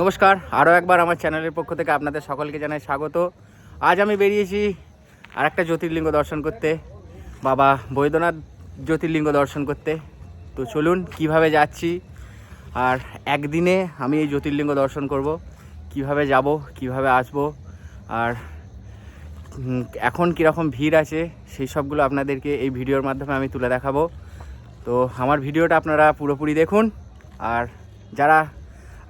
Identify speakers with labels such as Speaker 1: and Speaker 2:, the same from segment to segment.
Speaker 1: নমস্কার, আরও একবার আমার চ্যানেলের পক্ষ থেকে আপনাদের সকলকে জানাই স্বাগত। আজ আমি বেরিয়েছি আর একটা জ্যোতির্লিঙ্গ দর্শন করতে। বাবা বৈদ্যনাথ জ্যোতির্লিঙ্গ দর্শন করতে। তো চলুন কীভাবে যাচ্ছি, আর একদিনে আমি এই জ্যোতির্লিঙ্গ দর্শন করব। কীভাবে যাব, কীভাবে আসব, আর এখন কীরকম ভিড় আছে, সেই সবগুলো আপনাদেরকে এই ভিডিওর মাধ্যমে আমি তুলে দেখাবো। তো আমার ভিডিওটা আপনারা পুরোপুরি দেখুন, আর যারা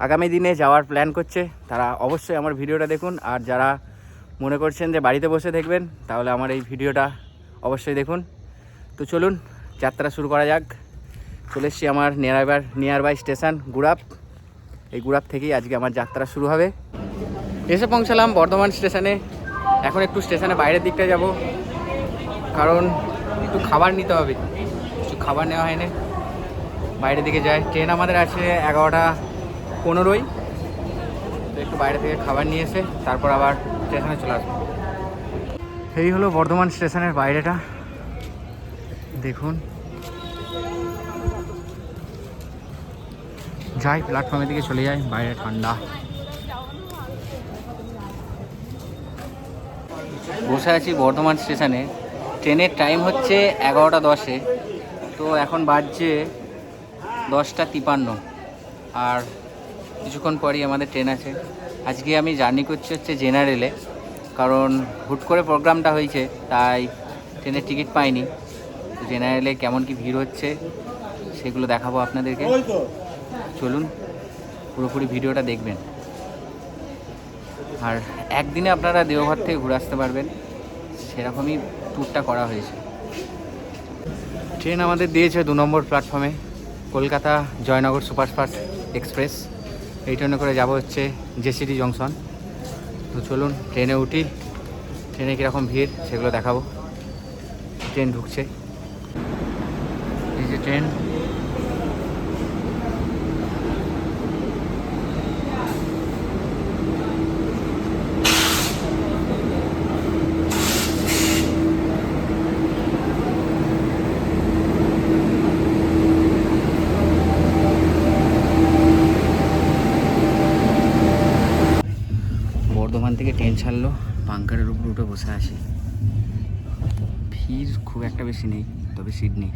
Speaker 1: আগামী দিনে যাওয়ার প্ল্যান করছে। তারা অবশ্যই আমার ভিডিওটা দেখুন। আর যারা মনে করছেন যে বাড়িতে বসে দেখবেন, তাহলে আমার এই ভিডিওটা অবশ্যই দেখুন। তো চলুন, যাত্রা শুরু করা যাক। চলে এসছি আমার নিয়ারবার নিয়ার বাই স্টেশন গুড়াপ এই গুড়াপ থেকেই আজকে আমার যাত্রা শুরু হবে। এসে পৌঁছালাম বর্ধমান স্টেশনে এখন একটু স্টেশনে বাইরের দিকটা যাব। কারণ একটু খাবার নিতে হবে। কিছু খাবার নেওয়া হয়নি। বাইরের দিকে যায়। ট্রেন আমাদের আছে এগারোটা পনেরোই। তো একটু বাইরে থেকে খাবার নিয়ে এসে তারপর আবার স্টেশনে চলে আসব। এই হলো বর্ধমান স্টেশনের বাইরেটা। দেখুন। যাই, প্ল্যাটফর্মের দিকে চলে যাই, বাইরে ঠান্ডা। বসে আছি বর্ধমান স্টেশনে। ট্রেনের টাইম হচ্ছে এগারোটা দশে। তো এখন বাজছে দশটা তিপান্ন। আর কিছুক্ষণ পরই আমাদের ট্রেন আছে। আজকে আমি জার্নি করছি হচ্ছে জেনারেলে, কারণ হুট করে প্রোগ্রামটা হয়েছে, তাই ট্রেনের টিকিট পাইনি। জেনারেলে কেমন কি ভিড় হচ্ছে, সেগুলো দেখাবো আপনাদেরকে। চলুন, পুরোপুরি ভিডিওটা দেখবেন। আর একদিনে আপনারা দেওঘর থেকে ঘুরে আসতে পারবেন, সেরকমই ট্যুরটা করা হয়েছে। ট্রেন আমাদের দিয়েছে দু নম্বর প্ল্যাটফর্মে কলকাতা জয়নগর সুপারফাস্ট এক্সপ্রেস। এই ট্রেনে করে যাব হচ্ছে জেসিডি জংশন তো চলুন, ট্রেনে উঠি। ট্রেনে কীরকম ভিড় সেগুলো দেখাবো। ট্রেন ঢুকছে। এই যে ট্রেন বর্ধমান থেকে ট্রেন ছাড়লো বাঙ্কারের উপর উঠে বসে আছি। ভিড় খুব একটা বেশি নেই, তবে সিট নেই।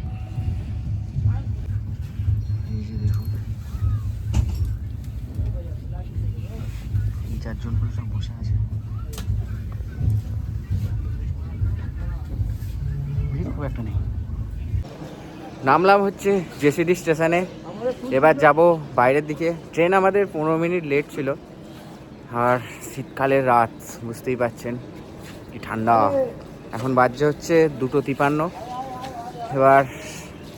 Speaker 1: এই চারজন করে সব বসে আছে। ভিড় খুব একটা নেই। নামলাম হচ্ছে জেসিডি স্টেশনে। এবার যাব বাইরের দিকে। ট্রেন আমাদের পনেরো মিনিট লেট ছিল। আর শীতকালের রাত, বুঝতেই পাচ্ছেন কি ঠান্ডা। এখন বাজছে হচ্ছে দুটো তিপান্ন। এবার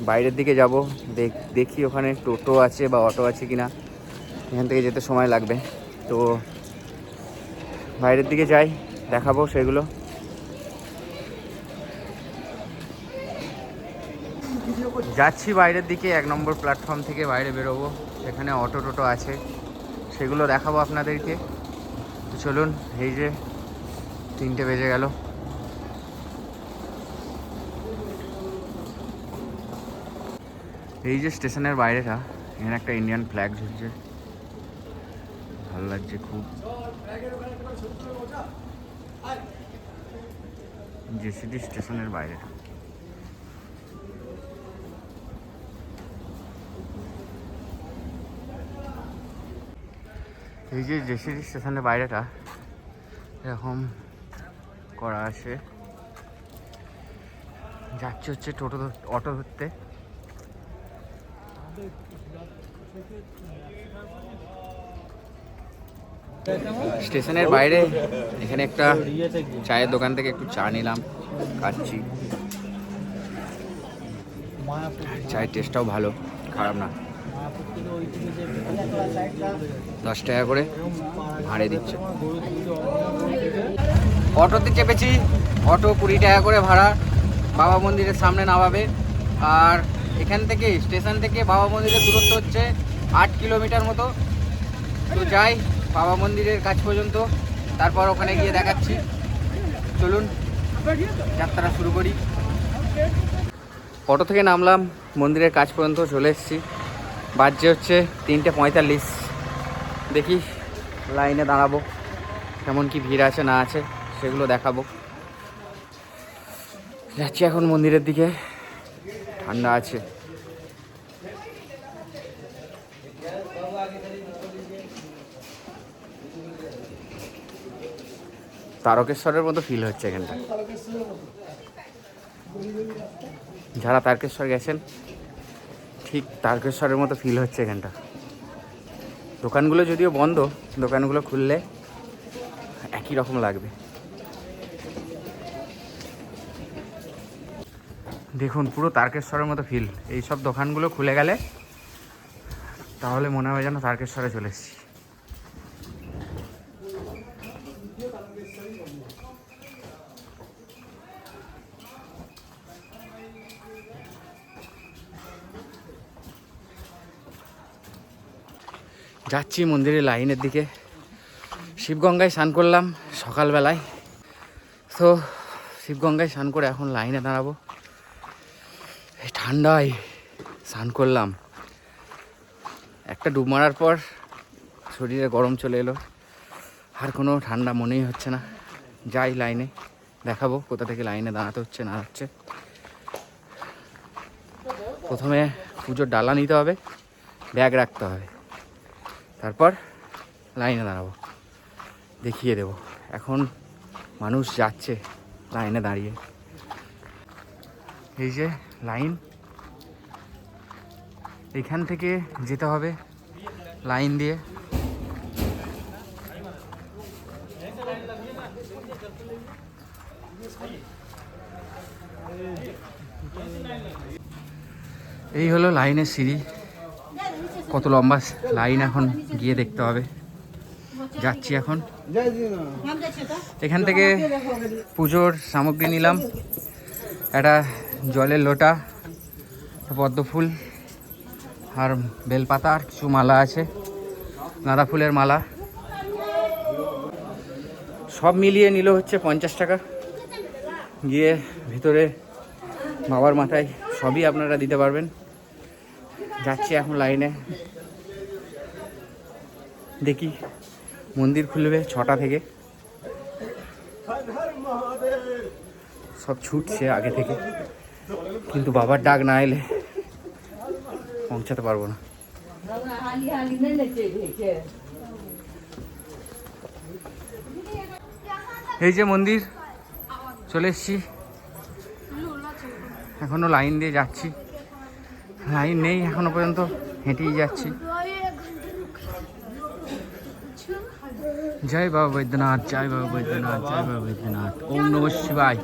Speaker 1: বাইরের দিকে যাব, দেখি ওখানে টোটো আছে বা অটো আছে কি না এখান থেকে যেতে সময় লাগবে। তো বাইরের দিকে যাই, দেখাবো সেগুলো। যাচ্ছি বাইরের দিকে, এক নম্বর প্ল্যাটফর্ম থেকে বাইরে বেরোবো। এখানে অটো টোটো আছে, সেগুলো দেখাবো আপনাদেরকে। চলুন, এই যে তিনটে বেজে গেল। এই যে স্টেশনের বাইরেটা, এখানে একটা ইন্ডিয়ান ফ্ল্যাগ ঝুলছে। ভালো লাগছে খুব। জেসিডি স্টেশনের বাইরেটা। এই যে জেসিডি স্টেশনের বাইরেটা, এরকম করা আছে। যাচ্ছে হচ্ছে টোটো অটো ধরতে। স্টেশনের বাইরে এখানে একটা চায়ের দোকান থেকে একটু চা নিলাম, খাচ্ছি। চায়ের টেস্টটাও ভালো, খারাপ না। দশ টাকা করে ভাড়ে দিচ্ছে। অটোতে চেপেছি, অটো কুড়ি টাকা করে ভাড়া, বাবা মন্দিরের সামনে নামাবে। আর এখান থেকে, স্টেশন থেকে বাবা মন্দিরের দূরত্ব হচ্ছে আট কিলোমিটার মতো। তো যাই, বাবা মন্দিরের কাছ পর্যন্ত, তারপর ওখানে গিয়ে দেখাচ্ছি। চলুন, যাত্রা শুরু করি। অটো থেকে নামলাম, মন্দিরের কাজ পর্যন্ত চলে এসেছি। বাজছে হচ্ছে তিনটে পঁয়তাল্লিশ। দেখি লাইনে দাঁড়াবো, কেমন কি ভিড় আছে না আছে, সেগুলো দেখাবো। যাচ্ছি এখন মন্দিরের দিকে, ঠান্ডা আছে। তারকেশ্বরের মতো ফিল হচ্ছে এখানটা। যারা তারকেশ্বর গেছেন ঠিক তারকেশ্বরের মতো ফিল হচ্ছে এখানটা। দোকানগুলো যদিও বন্ধ, দোকানগুলো খুললে একই রকম লাগবে। দেখুন, পুরো তারকেশ্বরের মতো ফিল এই সব দোকানগুলো খুলে গেলে তাহলে মনে হয় যেন তারকেশ্বরে চলে এসেছি। যাচ্ছি মন্দিরের লাইনের দিকে। শিবগঙ্গায় স্নান করলাম সকালবেলায়। তো শিবগঙ্গায় স্নান করে এখন লাইনে দাঁড়াবো। এই ঠান্ডায় স্নান করলাম। একটা ডুব মারার পর শরীরে গরম চলে এলো। আর কোনো ঠান্ডা মনেই হচ্ছে না। যাই লাইনে দেখাবো কোথা থেকে লাইনে দাঁড়াতে হচ্ছে, না হচ্ছে। প্রথমে পুজোর ডালা নিতে হবে, ব্যাগ রাখতে হবে। তারপর লাইনে দাঁড়াবো, দেখিয়ে দেব। এখন মানুষ যাচ্ছে লাইনে দাঁড়িয়ে। এই যে লাইন এইখান থেকে যেতে হবে লাইন দিয়ে। এই হলো লাইনের সিঁড়ি। কত লম্বা লাইন এখন গিয়ে দেখতে হবে। যাচ্ছি এখন। এখান থেকে পুজোর সামগ্রী নিলাম। একটা জলের লোটা, পদ্ম ফুল, আর বেলপাতা, আর কিছু মালা আছে। গাঁদা ফুলের মালা। সব মিলিয়ে নিল হচ্ছে পঞ্চাশ টাকা। গিয়ে ভিতরে বাবার মাথায় সবই আপনারা দিতে পারবেন। যাচ্ছি এখন লাইনে। দেখি মন্দির খুলবে ছটা থেকে। সব ছুটছে আগে থেকে। কিন্তু বাবার ডাক না এলে পৌঁছাতে পারব না। এই যে মন্দির, চলে এসছি। এখনও লাইন দিয়ে যাচ্ছি। লাইন নেই, এখনও পর্যন্ত হেঁটেই যাচ্ছি। জয় বাবা বৈদ্যনাথ, জয় বাবা বৈদ্যনাথ, জয় বাবা বৈদ্যনাথ। ওম নম শিবায়।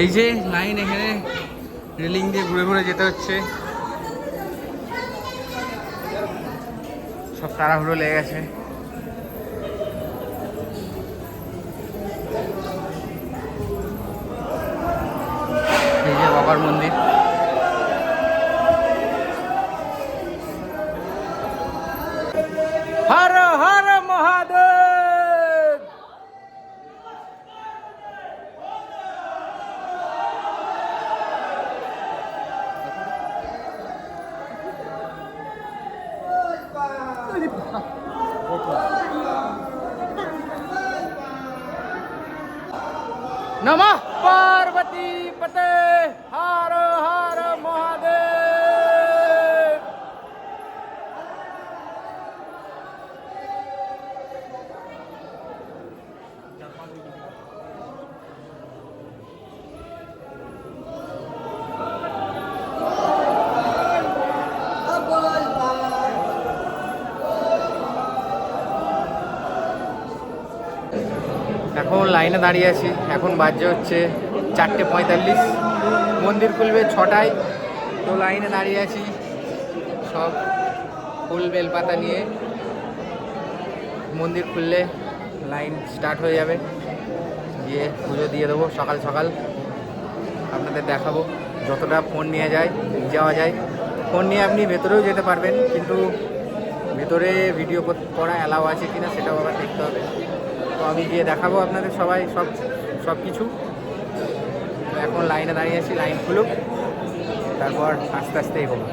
Speaker 1: এই যে লাইন এখানে রেলিং দিয়ে ঘুরে ঘুরে যেতে হচ্ছে। সব তাড়াহুড়ো লেগে গেছে। বাবার মন্দির। 生 লাইনে দাঁড়িয়ে আছি। এখন বাজে হচ্ছে চারটে পঁয়তাল্লিশ। মন্দির খুলবে ছটায়। তো লাইনে দাঁড়িয়ে আছি। সব ফুল বেলপাতা নিয়ে মন্দির খুললে লাইন স্টার্ট হয়ে যাবে। গিয়ে পুজো দিয়ে দেবো সকাল সকাল। আপনাদের দেখাবো। যতটা ফোন নিয়ে যায়, যাওয়া যায়। ফোন নিয়ে আপনি ভেতরেও যেতে পারবেন, কিন্তু ভেতরে ভিডিও করা অ্যালাউ আছে কিনা সেটাও আবার দেখতে হবে। তো আমি গিয়ে দেখাবো আপনাদের সবাই সব সব কিছু। এখন লাইনে দাঁড়িয়ে আছি, লাইন খুলুক। তারপর আস্তে আস্তে এগোবো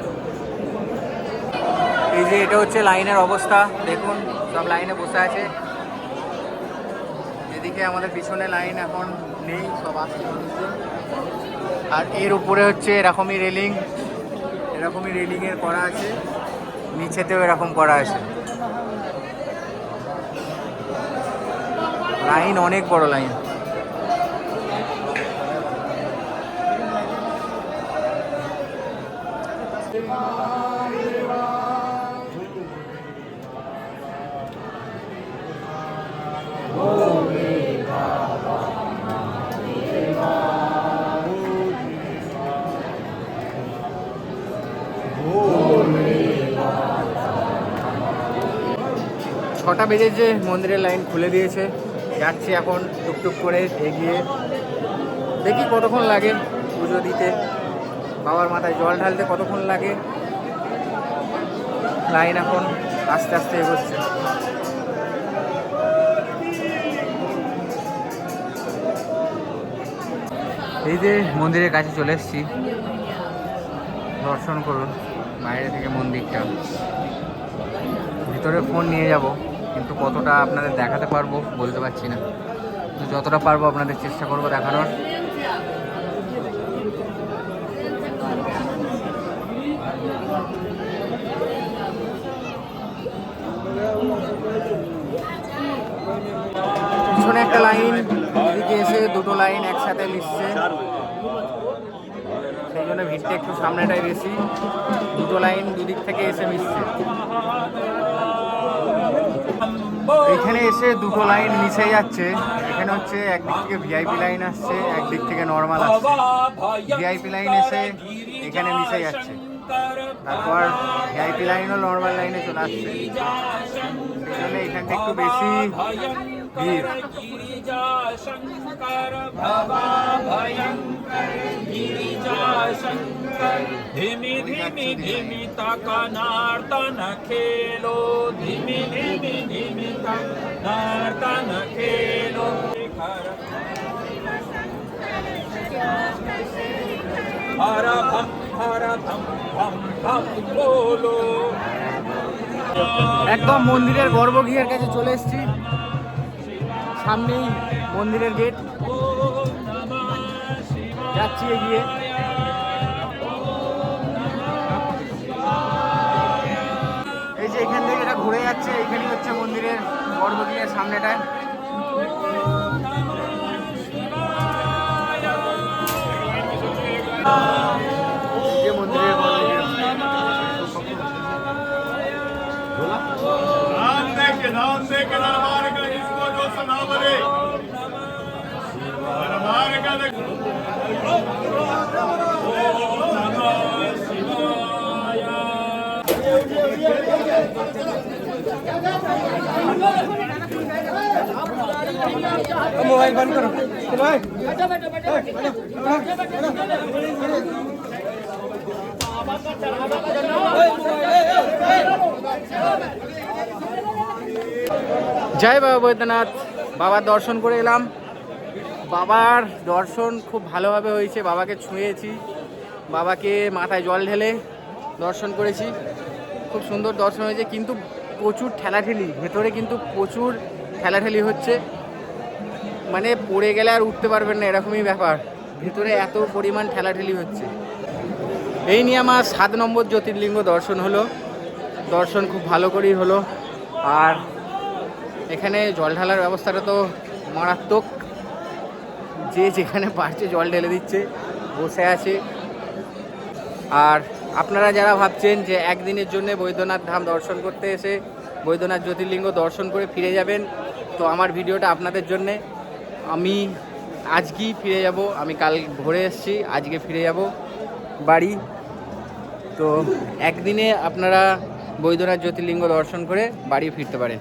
Speaker 1: এই যে এটা হচ্ছে লাইনের অবস্থা, দেখুন, সব লাইনে বসে আছে। এদিকে আমাদের পিছনে লাইন এখন নেই, সব আসছে। আর এর উপরে হচ্ছে এরকমই রেলিং, এরকমই রেলিংয়ের করা আছে, নিচেতেও এরকম করা আছে। লাইন অনেক বড় লাইন। ছটা বেজেছে মন্দিরের লাইন খুলে দিয়েছে। যাচ্ছি এখন টুকটুক করে, এগিয়ে। দেখি কতক্ষণ লাগে পুজো দিতে। বাবার মাথায় জল ঢালতে কতক্ষণ লাগে। লাইন এখন আস্তে আস্তে এগোচ্ছে। এই যে মন্দিরের কাছে চলে এসেছি। দর্শন করুন, বাইরে থেকে মন্দিরটা। ভিতরে ফোন নিয়ে যাব। কিন্তু কতটা আপনাদের দেখাতে পারব বলতে পারছি না। তো যতটা পারব আপনাদের চেষ্টা করব দেখানোর। পিছনে একটা লাইন, এদিকে এসে দুটো লাইন একসাথে মিশছে। সেই জন্য ভিড়টা একটু সামনেটাই বেশি। দুটো লাইন দুদিক থেকে এসে মিশছে। এখানে এসে দুটো লাইন মিশে যাচ্ছে। এখানে হচ্ছে একদিক থেকে ভিআইপি লাইন আসছে, একদিক থেকে নর্মাল আসছে। ভিআইপি লাইন এসে এখানে মিশে যাচ্ছে। তারপর ভিআইপি লাইনও নর্মাল লাইনে চলে আসছে। এখানে এখানটা একটু বেশি ভিড়।
Speaker 2: गिरिजा शंकर भवा भयंकर गिरिजा शंकर धिमि धिमि धिमि तक नर्तन खेलो धिमि धिमि धिमि तक नर्तन खेलो हर भम हर भम भम भम बोलो
Speaker 1: একদম মন্দিরের গর্ভগৃহের কাছে চলে এসেছি সামনেই মন্দিরের গেট। যাচ্ছি এগিয়ে। এই যে এখান থেকে এটা ঘুরে যাচ্ছে এখানেই হচ্ছে মন্দিরের গর্ভগৃহের সামনেটায় এই জয় বাবা বৈদ্যনাথ। বাবার দর্শন করে এলাম। বাবার দর্শন খুব ভালোভাবে হয়েছে। বাবাকে ছুঁয়েছি। বাবাকে মাথায় জল ঢেলে দর্শন করেছি। খুব সুন্দর দর্শন হয়েছে। কিন্তু প্রচুর ঠেলাঠেলি, ভেতরে কিন্তু প্রচুর ঠেলাঠেলি হচ্ছে। মানে পড়ে গেলে আর উঠতে পারবেন না, এরকমই ব্যাপার। ভেতরে এত পরিমাণ ঠেলাঠেলি হচ্ছে। এই নিয়ে আমার সাত নম্বর জ্যোতির্লিঙ্গ দর্শন হলো। দর্শন খুব ভালো করেই হলো। আর এখানে জল ঢালার ব্যবস্থাটা তো মারাত্মক। যে যেখানে পারছে জল ঢেলে দিচ্ছে, বসে আছে। আর আপনারা যারা ভাবছেন যে একদিনের জন্য বৈদ্যনাথ ধাম দর্শন করতে এসে বৈদ্যনাথ জ্যোতির্লিঙ্গ দর্শন করে ফিরে যাবেন, তো আমার ভিডিওটা আপনাদের জন্যে। আমি আজকেই ফিরে যাব, আমি কাল ভোরে এসেছি, আজকে ফিরে যাব বাড়ি। তো একদিনে আপনারা বৈদ্যনাথ জ্যোতির্লিঙ্গ দর্শন করে বাড়ি ফিরতে পারেন।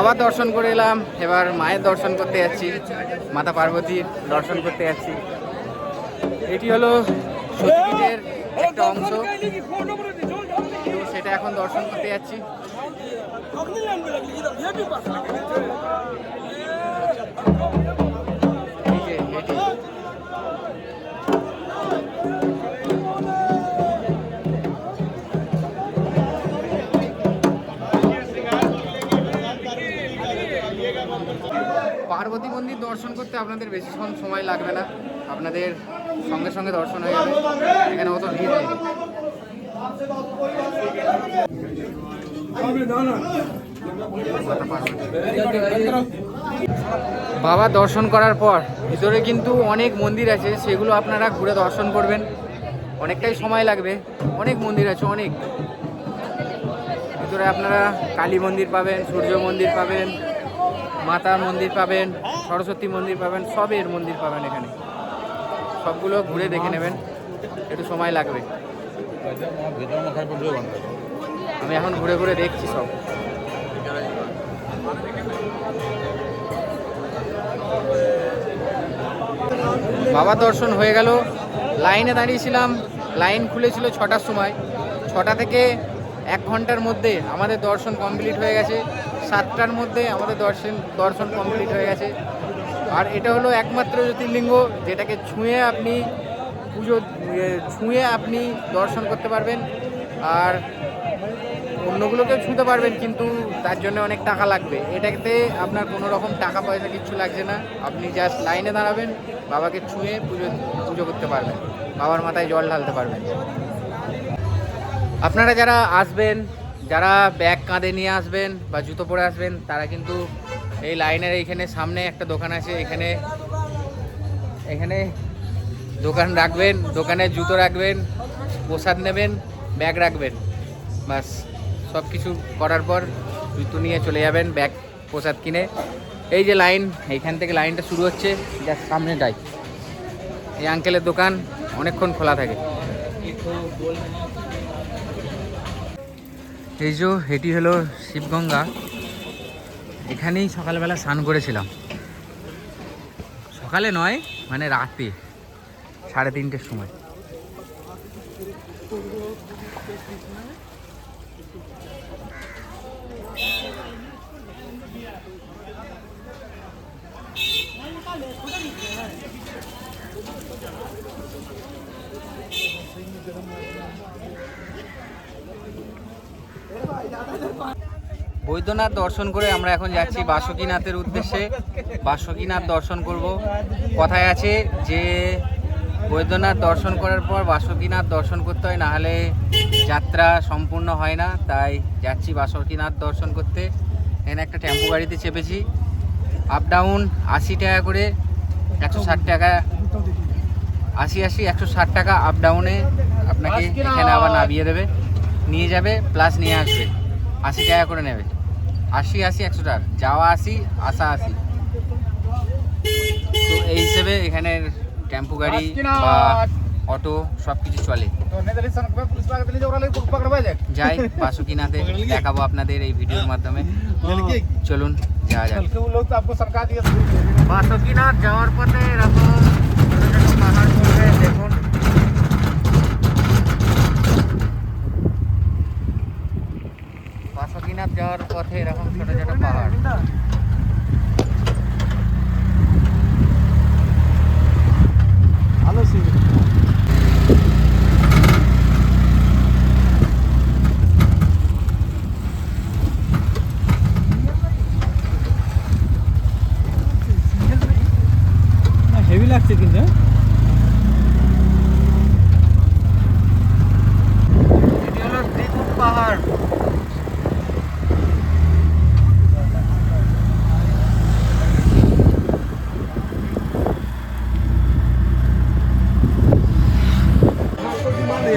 Speaker 1: বাবার দর্শন করে এলাম, এবার মায়ের দর্শন করতে যাচ্ছি, মাতা পার্বতীর দর্শন করতে যাচ্ছি। এটি হলো সতীপীঠের একটা অংশ। সেটা এখন দর্শন করতে যাচ্ছি। পার্বতী মন্দির দর্শন করতে আপনাদের বেশিক্ষণ সময় লাগবে না। আপনাদের সঙ্গে সঙ্গে দর্শন হয়ে যাবে। এখানে অত ভিড় নেই। বাবা দর্শন করার পর ভিতরে কিন্তু অনেক মন্দির আছে, সেগুলো আপনারা ঘুরে দর্শন করবেন। অনেকটাই সময় লাগবে। অনেক মন্দির আছে, অনেক। ভিতরে আপনারা কালী মন্দির পাবেন, সূর্য মন্দির পাবেন। মাতা মন্দির পাবেন, সরস্বতী মন্দির পাবেন, সবের মন্দির পাবেন এখানে। সবগুলো ঘুরে দেখে নেবেন, একটু সময় লাগবে। আমি এখন ঘুরে ঘুরে দেখছি সব। বাবা দর্শন হয়ে গেল। লাইনে দাঁড়িয়েছিলাম, লাইন খুলেছিল ছটার সময়। ছটা থেকে এক ঘণ্টার মধ্যে আমাদের দর্শন কমপ্লিট হয়ে গেছে। সাতটার মধ্যে আমাদের দর্শন দর্শন কমপ্লিট হয়ে গেছে। আর এটা হলো একমাত্র জ্যোতির্লিঙ্গ, যেটাকে ছুঁয়ে আপনি পুজো ছুঁয়ে আপনি দর্শন করতে পারবেন। আর অন্যগুলোকেও ছুঁতে পারবেন, কিন্তু তার জন্য অনেক টাকা লাগবে। এটাতে আপনার কোনো রকম টাকা পয়সা কিচ্ছু লাগছে না। আপনি জাস্ট লাইনে দাঁড়াবেন, বাবাকে ছুঁয়ে পুজো পুজো করতে পারবেন। বাবার মাথায় জল ঢালতে পারবেন। আপনারা যারা আসবেন যারা ব্যাগ কাঁধে নিয়ে আসবেন বা জুতো পরে আসবেন, তারা কিন্তু এই লাইনের এইখানে সামনে একটা দোকান আছে, এখানে এখানে দোকান রাখবেন, দোকানে জুতো রাখবেন, প্রসাদ নেবেন, ব্যাগ রাখবেন। বাস সব কিছু করার পর জুতো নিয়ে চলে যাবেন, ব্যাগ, প্রসাদ কিনে। এই যে লাইন, এইখান থেকে লাইনটা শুরু হচ্ছে যার সামনেটাই এই আঙ্কেলের দোকান, অনেকক্ষণ খোলা থাকে। এই যে এটি হলো শিবগঙ্গা, এখানেই সকালবেলা স্নান করেছিলাম। সকালে নয় মানে রাতে, সাড়ে তিনটের সময়। বৈদ্যনাথ দর্শন করে আমরা এখন যাচ্ছি বাসুকীনাথের উদ্দেশ্যে। বাসুকীনাথ দর্শন করব। কথায় আছে যে, বৈদ্যনাথ দর্শন করার পর বাসুকীনাথ দর্শন করতে হয় না হলে যাত্রা সম্পূর্ণ হয় না। তাই যাচ্ছি বাসুকীনাথ দর্শন করতে। এখানে একটা টেম্পো গাড়িতে চেপেছি। আপ ডাউন আশি টাকা করে একশো ষাট টাকা। আশি আশি, একশো ষাট টাকা আপ ডাউনে আপনাকে এখানে আবার নামিয়ে দেবে। নিয়ে যাবে প্লাস নিয়ে আসবে। আশি টাকা করে নেবে। আশি আশি একশো টাকা। যাওয়া আশি আসা আশি। তো এই হিসেবে এখানের টেম্পো গাড়ি বা অটো সব কিছু চলে যাই বাসুকিনাথে দেখাবো আপনাদের এই ভিডিওর মাধ্যমে। চলুন যাওয়া যাক। বাসুকিনাথ যাওয়ার পথে এরকম পাহাড় দেখুন বাসুকিনাথ যাওয়ার পথে এরকম ছোট ছোট পাহাড়।
Speaker 2: হেভি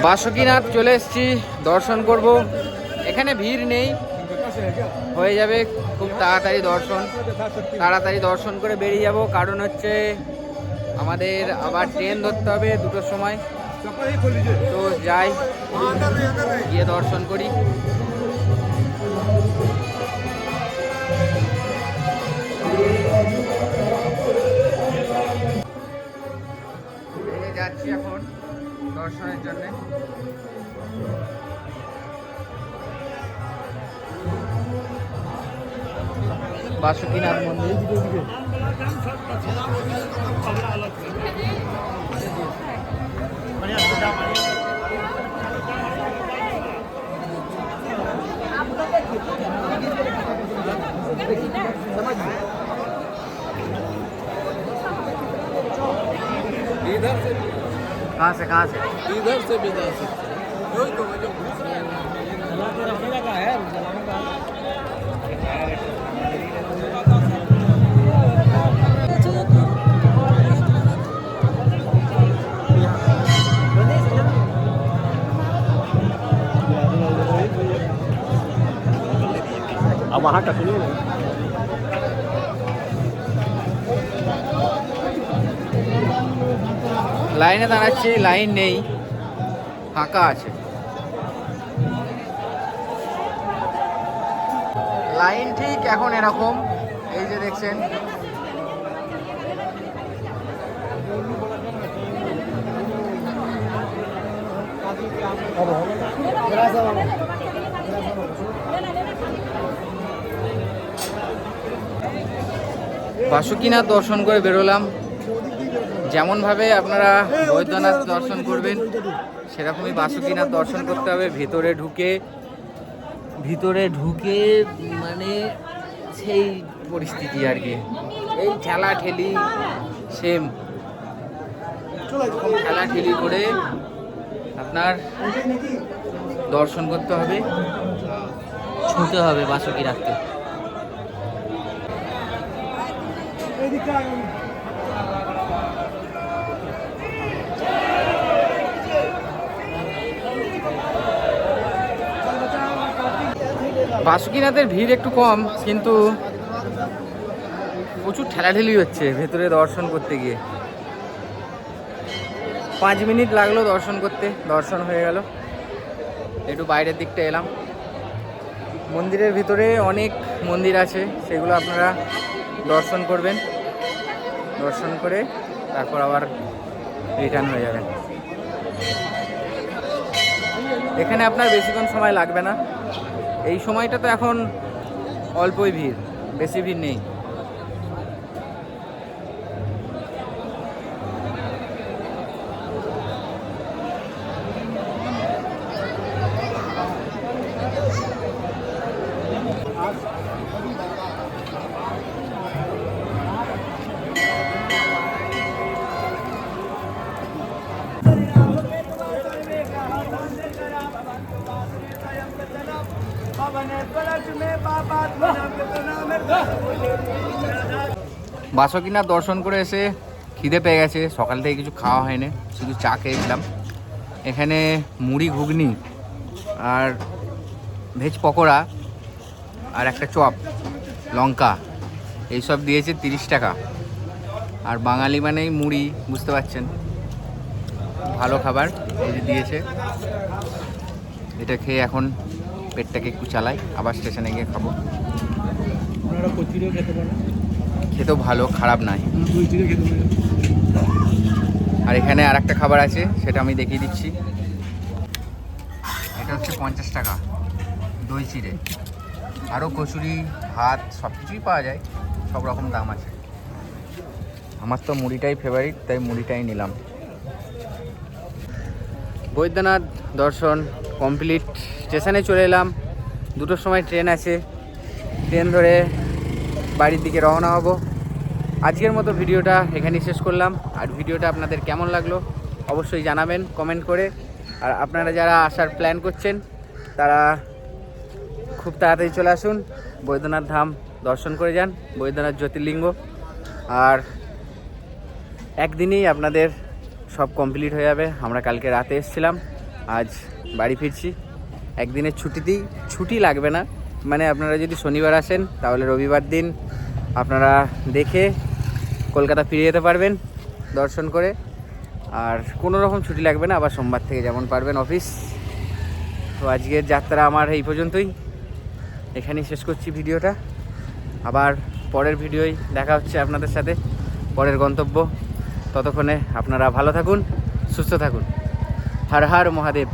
Speaker 1: বাসুকিনাথ চলে এসছি, দর্শন করব। এখানে ভিড় নেই, হয়ে যাবে খুব তাড়াতাড়ি দর্শন। তাড়াতাড়ি দর্শন করে বেরিয়ে যাব, কারণ হচ্ছে আমাদের আবার ট্রেন ধরতে হবে দুটোর সময়। তো যাই, গিয়ে দর্শন করি। যাচ্ছি এখন। দর্শনের জন্য। বাসুকিনাথ মন্দির। कहाँ से कहाँ से?
Speaker 2: इधर से भी जा सकते तो अब वहाँ टकनी
Speaker 1: লাইনে দাঁড়াচ্ছি, লাইন নেই, ফাঁকা আছে। লাইন ঠিক এখন এরকম, এই যে দেখছেন। বাসুকিনাথ দর্শন করে বেরোলাম। যেমনভাবে আপনারা বৈদ্যনাথ দর্শন করবেন, সেরকমই বাসুকিনাথ দর্শন করতে হবে। ভেতরে ঢুকে, ভিতরে ঢুকে মানে সেই পরিস্থিতি আর কি। এই ঠেলা ঠেলি সেম ঠেলা ঠেলি করে আপনার দর্শন করতে হবে, ছুঁতে হবে বাসুকি রাখতে বাসুকিনাথের ভিড় একটু কম, কিন্তু প্রচুর ঠেলাঠেলি হচ্ছে ভেতরে দর্শন করতে গিয়ে। পাঁচ মিনিট লাগল দর্শন করতে, দর্শন হয়ে গেল। একটু বাইরের দিকটা এলাম। মন্দিরের ভিতরে অনেক মন্দির আছে, সেগুলো আপনারা দর্শন করবেন। দর্শন করে তারপর আবার রিটার্ন হয়ে যাবেন। এখানে আপনার বেশিক্ষণ সময় লাগবে না। এই সময়টা তো এখন অল্পই ভিড় বেশি ভিড় নেই। বাসকিনাথ দর্শন করে এসে খিদে পেয়ে গেছে। সকাল থেকে কিছু খাওয়া হয়নি, শুধু চা খেয়েছিলাম। এখানে মুড়ি ঘুগনি আর ভেজ পকোড়া আর একটা চপ, লঙ্কা, এইসব দিয়েছে তিরিশ টাকা। আর বাঙালি মানেই মুড়ি, বুঝতে পারছেন? ভালো খাবার, এই দিয়েছে। এটা খেয়ে এখন পেটটাকে একটু চালাই আবার স্টেশনে গিয়ে খাব।
Speaker 2: কচুরিও খেতে পারেন।
Speaker 1: খেতেও ভালো, খারাপ নয় আর এখানে আর একটা খাবার আছে, সেটা আমি দেখিয়ে দিচ্ছি। এটা হচ্ছে পঞ্চাশ টাকা, দই চিড়ে। আরও কচুরি, ভাত সব কিছুই পাওয়া যায়, সব রকম দাম আছে। আমার তো মুড়িটাই ফেভারিট তাই মুড়িটাই নিলাম। বৈদ্যনাথ দর্শন কমপ্লিট স্টেশনে চলে এলাম। দুটোর সময় ট্রেন আছে। ট্রেন ধরে বাড়ির দিকে রওনা হব। আজকের মতো ভিডিওটা এখানেই শেষ করলাম। আর ভিডিওটা আপনাদের কেমন লাগল অবশ্যই জানাবেন কমেন্ট করে। আর আপনারা যারা আসার প্ল্যান করছেন, তারা খুব তাড়াতাড়ি চলে আসুন। বৈদ্যনাথ ধাম দর্শন করে যান, বৈদ্যনাথ জ্যোতির্লিঙ্গ। আর একদিনেই আপনাদের সব কমপ্লিট হয়ে যাবে। আমরা কালকে রাতে এসেছিলাম, আজ বাড়ি ফিরছি। একদিনের ছুটিতেই, ছুটি লাগবে না। মানে আপনারা যদি শনিবার আসেন, তাহলে রবিবার দিন আপনারা দেখে কলকাতা ফিরে যেতে পারবেন, দর্শন করে। আর কোনো রকম ছুটি লাগবে না, আবার সোমবার থেকে যেমন পারবেন অফিস। তো আজকের যাত্রা আমার এই পর্যন্তই। এখানেই শেষ করছি ভিডিওটা। আবার পরের ভিডিওই দেখা হচ্ছে আপনাদের সাথে। পরের গন্তব্য। ততক্ষণে আপনারা ভালো থাকুন, সুস্থ থাকুন। হর হর মহাদেব।